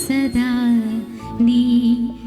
सदा नी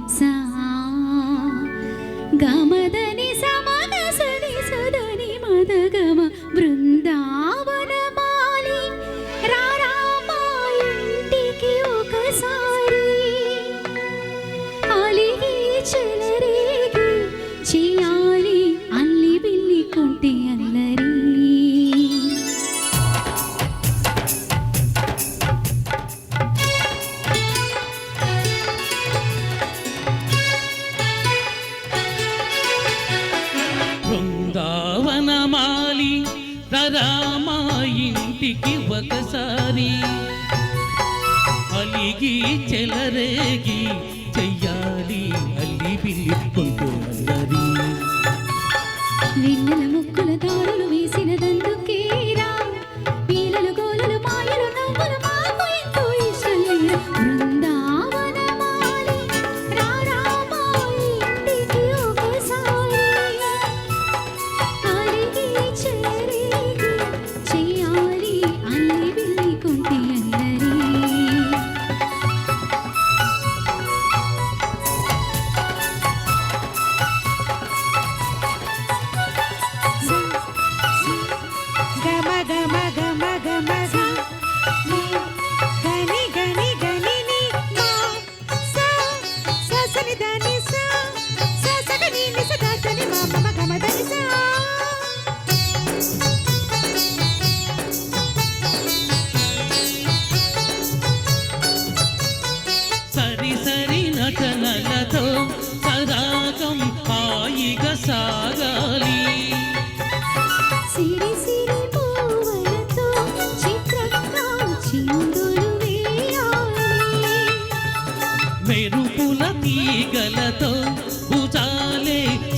పవనమాలి రరామా ఇంటికి ఒకసారి. అలిగి చెలరేగి చెయ్యాలి అల్లి పిలుపుకుంటూ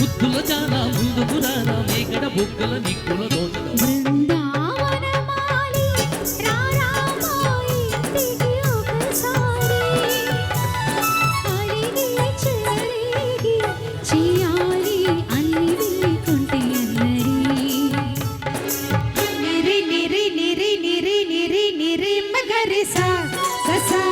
బుద్ధుల జానా ముందుకు రానా మేకడ బొక్కల నిక్కుల దోషణ నిరి నిరి నిరి నిరి నిరి నిరి మగరి సా ససా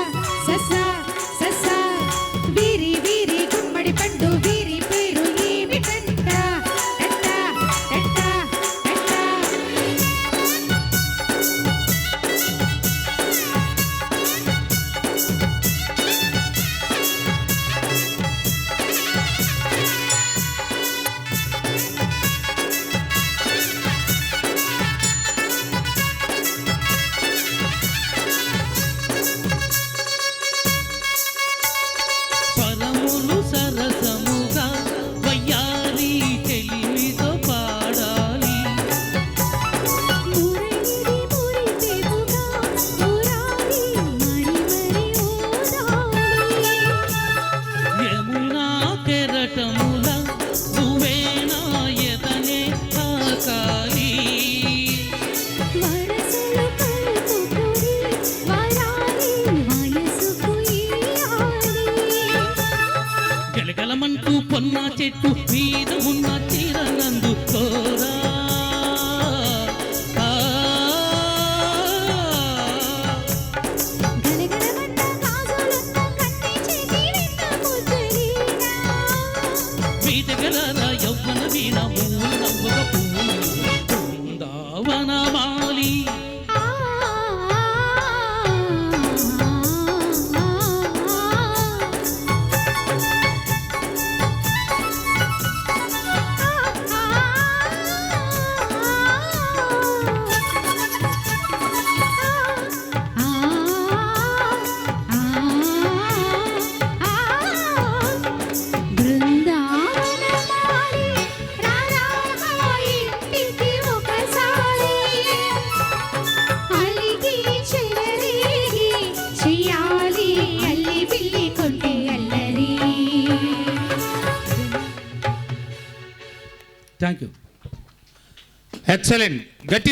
కలమంటూ పొన్న చెట్టు మీద ఉన్న తీరనందు కోరా థ్యాంక్ యూ ఎక్సలెంట్ గట్టిగా